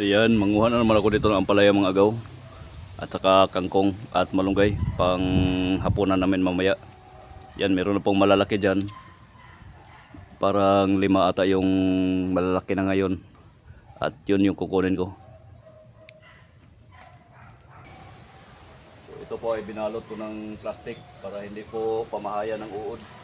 Ayan, manguha na naman ako dito ng ampalaya mga agaw. At saka kangkong at malunggay. Pang hapunan namin mamaya. Yan, meron na pong malalaki dyan. Parang lima ata yung malalaki na ngayon. At yun yung kukunin ko. So, ito po ay binalot ko ng plastic para hindi po pamahaya ng uod.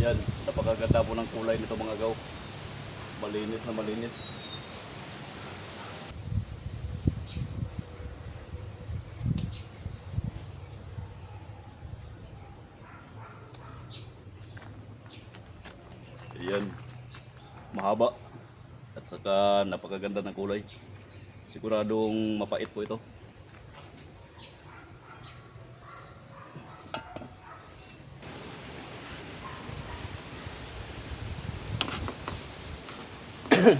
Yan, napakaganda po ng kulay nito mga gaw. Malinis na malinis. Yan, mahaba. At saka napakaganda ng kulay. Siguradong mapait po ito. Yan,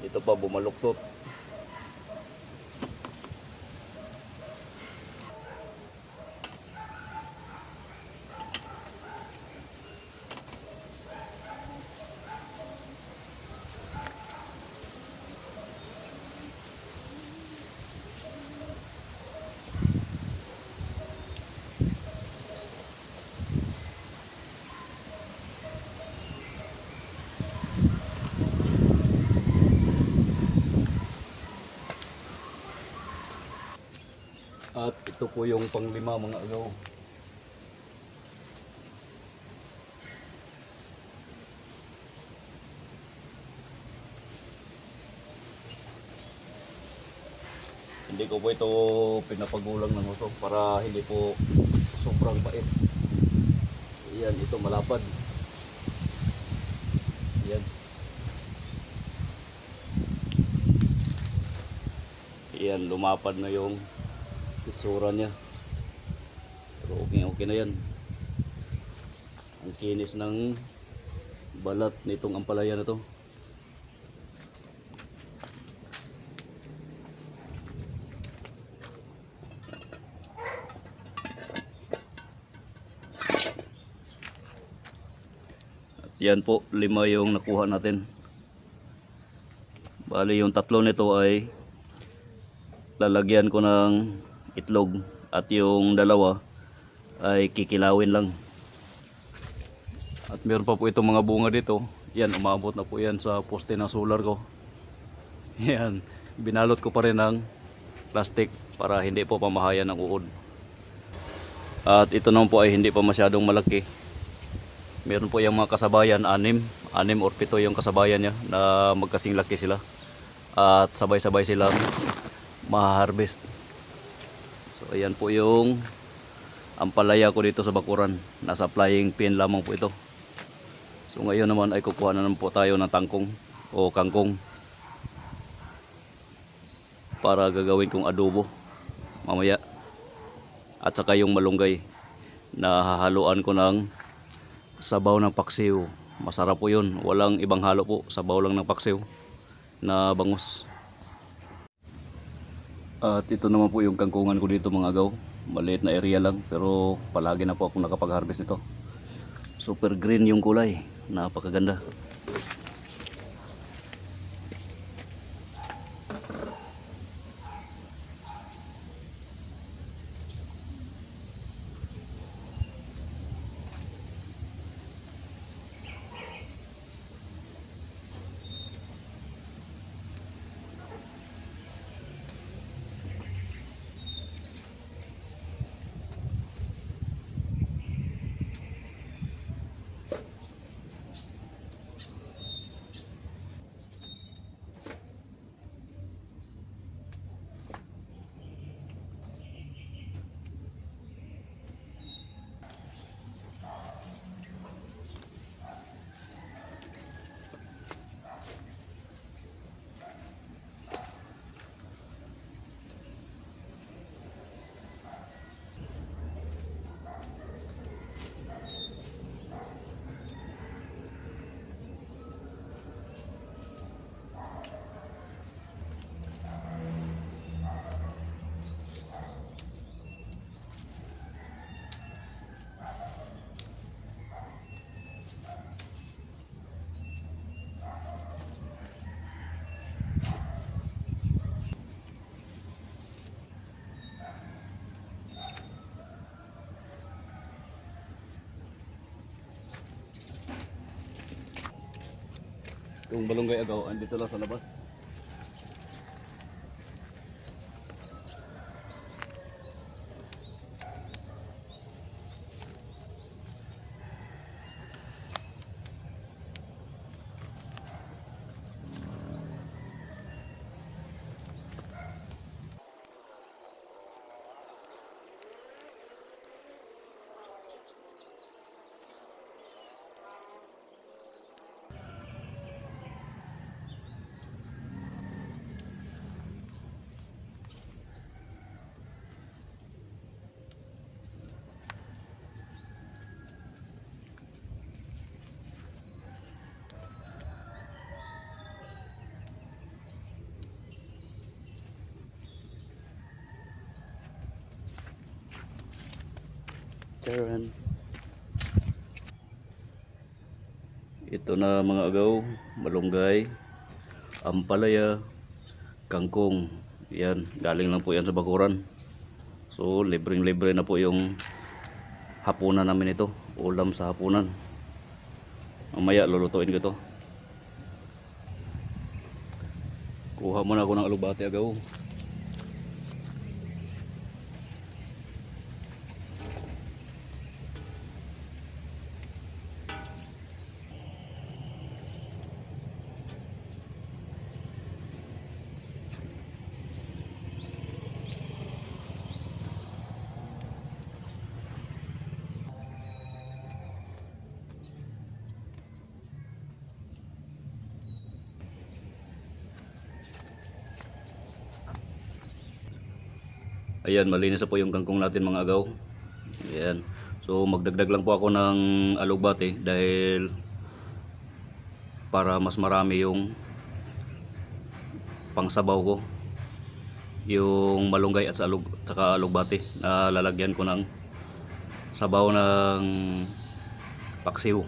ito pa bumaluktot. At ito po yung panglima mga agaw. Hindi ko po ito pinapagulang ng uso para hindi po sobrang pait. Yan, ito malapad. Yan. Yan, lumapad na yung itsura niya. Pero okay, okay na yan. Ang kinis ng balat nitong ampalaya na to. At yan po, lima yung nakuha natin. Bali yung tatlo nito ay lalagyan ko ng itlog at yung dalawa ay kikilawin lang. At meron pa po itong mga bunga dito. Yan, umabot na po yan sa poste ng solar ko. Yan, binalot ko pa rin ng plastic para hindi po pamahayan ng uod. At ito naman po ay hindi pa masyadong malaki. Meron po yung mga kasabayan, anim, anim or pito yung kasabayan niya na magkasing laki sila. At sabay-sabay silang ma-harvest. So ayan po yung ampalaya ko dito sa bakuran. Nasa flying pin lamang po ito. So ngayon naman ay kukuha na naman po tayo ng tangkong o kangkong para gagawin kong adobo mamaya. At saka yung malunggay na hahaluan ko ng sabaw ng paksiw. Masarap po yun. Walang ibang halo po. Sabaw lang ng paksiw na bangus. At ito naman po yung kangkungan ko dito mga agaw. Maliit na area lang pero palagi na po ako nakapag-harvest nito. Super green yung kulay. Napakaganda. Itong balonggay agaw, andito lang sa labas. Charan. Ito na mga agaw, malunggay, ampalaya, kangkong. Yan, galing lang po yan sa bakuran. So, libreng-libre na po yung hapunan namin ito. Ulam sa hapunan. Mamaya, lulutuin ko to. Kuha muna ako ng alubate agaw. Ayan, malinis na po yung kangkong natin mga agaw. Ayan. So magdagdag lang po ako ng alugbate dahil para mas marami yung pangsabaw ko. Yung malunggay at sa alug, saka alugbate na lalagyan ko ng sabaw ng paksiw.